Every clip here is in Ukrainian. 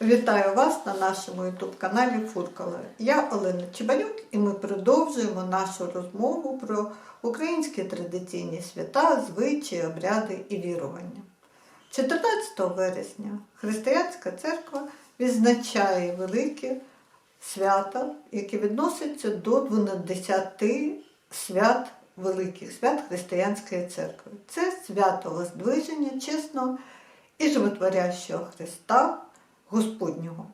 Вітаю вас на нашому youtube каналі Фуркала. Я Олена Чебанюк і ми продовжуємо нашу розмову про українські традиційні свята, звичаї, обряди і вірування. 14 вересня Християнська церква відзначає велике свято, яке відноситься до 12 свят великих свят Християнської церкви. Це свято Воздвиження чесного і животворящого Христа Господнього.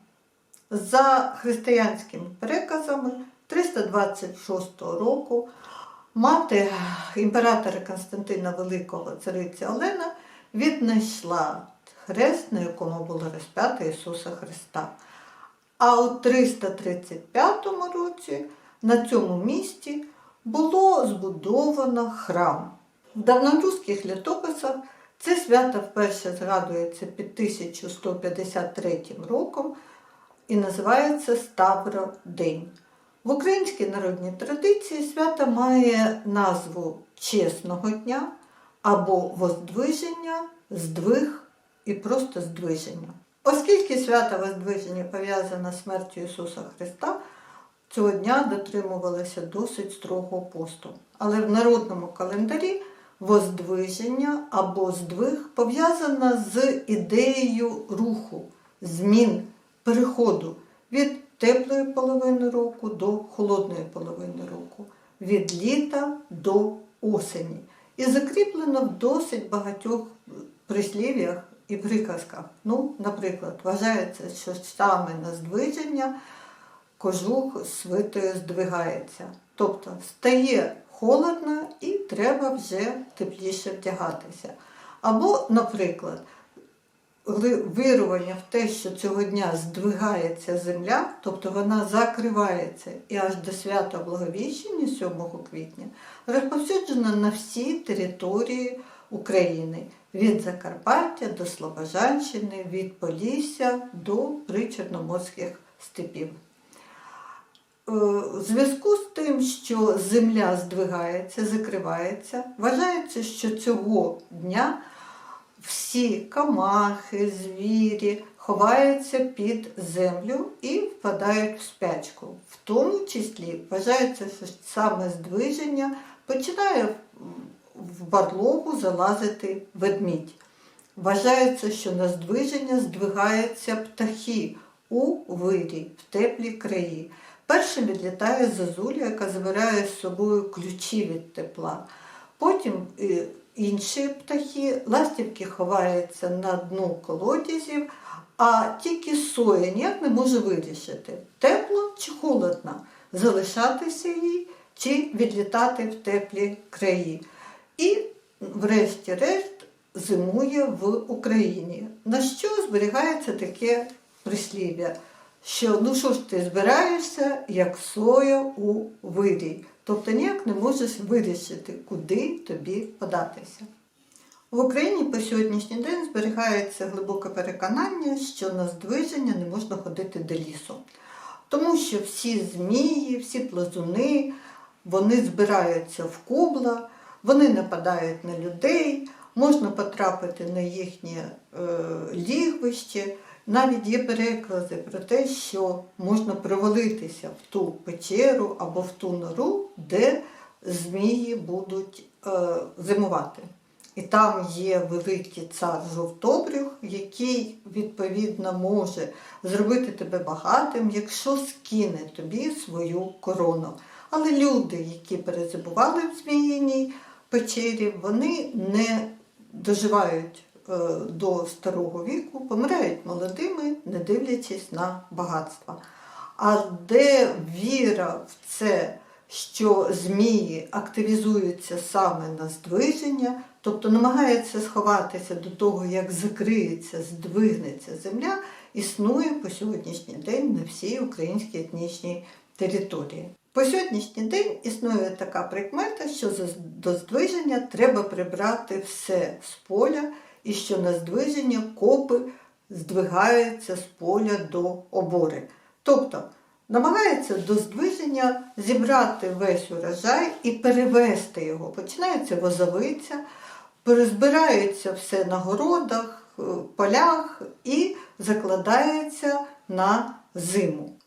За християнськими переказами 326 року мати імператора Константина Великого цариця Олена віднайшла хрест, на якому було розп'ято Ісуса Христа. А у 335 році на цьому місці було збудовано храм. В давнорусських літописах це свято вперше згадується під 1153 роком і називається Ставродень. В українській народній традиції свято має назву Чесного дня або Воздвиження, здвиг і просто здвиження. Оскільки свято Воздвиження пов'язане з смертю Ісуса Христа, цього дня дотримувалося досить строгого посту. Але в народному календарі воздвиження або здвиг пов'язано з ідеєю руху, змін, переходу від теплої половини року до холодної половини року, від літа до осені. І закріплено в досить багатьох прислів'ях і приказках. Ну, наприклад, вважається, що саме на здвиження кожух свитою здвигається. Тобто стає холодно і треба вже тепліше вдягатися. Або, наприклад, вирування в те, що цього дня здвигається земля, тобто вона закривається і аж до свята Благовіщення 7 квітня, розповсюджена на всі території України від Закарпаття до Слобожанщини, від Полісся до причорноморських степів. У зв'язку з тим, що земля здвигається, закривається, вважається, що цього дня всі камахи, звірі ховаються під землю і впадають в спячку. В тому числі вважається, що саме здвиження починає в барлогу залазити ведмідь. Вважається, що на здвиження здвигаються птахи у вирі в теплі краї. Першим відлітає зозуля, яка забирає з собою ключі від тепла. Потім інші птахи, ластівки ховаються на дну колодязів, а тільки соя ніяк не може вирішити, тепло чи холодно, залишатися їй чи відлітати в теплі краї. І, врешті-решт, зимує в Україні. На що зберігається таке прислів'я? Що ну що ж ти збираєшся, як соя у вирій. Тобто ніяк не можеш вирішити, куди тобі податися. В Україні по сьогоднішній день зберігається глибоке переконання, що на здвиження не можна ходити до лісу. Тому що всі змії, всі плазуни, вони збираються в кубла, вони нападають на людей, можна потрапити на їхнє е, лігвище. Навіть є перекази про те, що можна провалитися в ту печеру або в ту нору, де змії будуть е, зимувати. І там є великий цар жовтобрюх, який, відповідно, може зробити тебе багатим, якщо скине тобі свою корону. Але люди, які перезимували в Зміїній печері, вони не доживають до старого віку, помирають молодими, не дивлячись на багатство. А де віра в це, що змії активізуються саме на здвиження, тобто намагаються сховатися до того, як закриється, здвигнеться земля, існує по сьогоднішній день на всій українській етнічній території. По сьогоднішній день існує така прикмета, що до здвиження треба прибрати все з поля і що на здвиження копи здвигаються з поля до обори. Тобто намагається до здвиження зібрати весь урожай і перевести його. Починається возовиця, перезбирається все на городах, е, полях і закладається на зиму.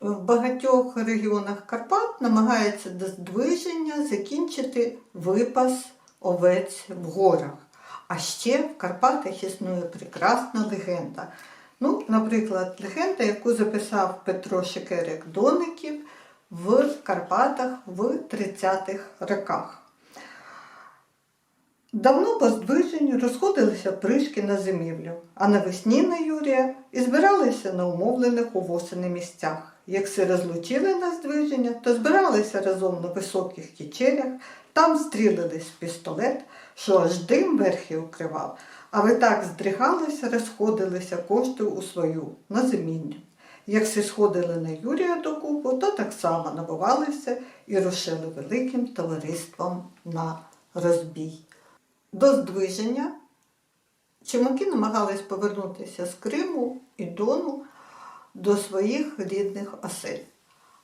В багатьох регіонах Карпат намагається до здвиження закінчити випас овець в горах. А ще в Карпатах існує прекрасна легенда. Ну, наприклад, легенда, яку записав Петро Шекерик Доників в Карпатах в 30-х роках. Давно по здвиженню розходилися пришки на зимівлю, а навесні на Юрія і збиралися на умовлених у восени місцях. Як все розлучили на здвиження, то збиралися разом на високих кічерях, там стрілились в пістолет, що аж дим верхи укривав, а ви так здригалися, розходилися кошти у свою на зимінню. Як всі сходили на Юрія докупу, то так само набувалися і рушили великим товариством на розбій. До здвиження чумаки намагались повернутися з Криму і Дону до своїх рідних осель.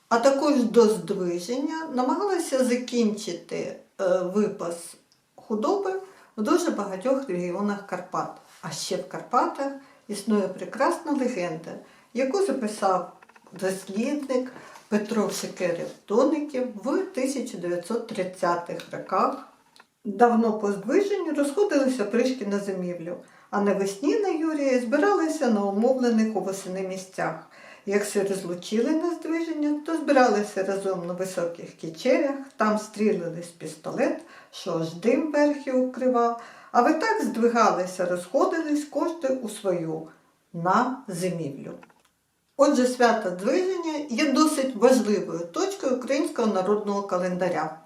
А також до здвиження намагалися закінчити е, випас худоби в дуже багатьох регіонах Карпат. А ще в Карпатах існує прекрасна легенда, яку записав дослідник Петро Шекерів Доників в 1930-х роках. Давно по здвиженню розходилися пришки на зимівлю, а навесні на Юрія збиралися на умовлених у восени місцях. Як все розлучили на здвиження, то збиралися разом на високих кічерях, там стрілили з пістолет, що аж дим верхи укривав, а ви так здвигалися, розходились кошти у свою на зимівлю. Отже, свято здвиження є досить важливою точкою українського народного календаря.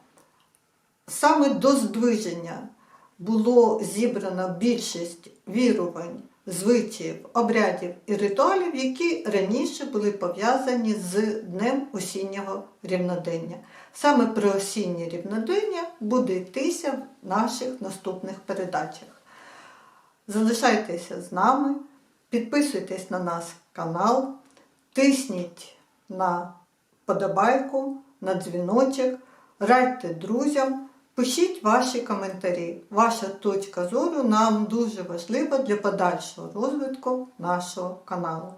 Саме до здвиження було зібрано більшість вірувань, звичаїв, обрядів і ритуалів, які раніше були пов'язані з Днем осіннього рівнодення. Саме про осіннє рівнодення буде йтися в наших наступних передачах. Залишайтеся з нами, підписуйтесь на наш канал, тисніть на подобайку, на дзвіночок, радьте друзям. Пишіть ваші коментарі. Ваша точка зору нам дуже важлива для подальшого розвитку нашого каналу.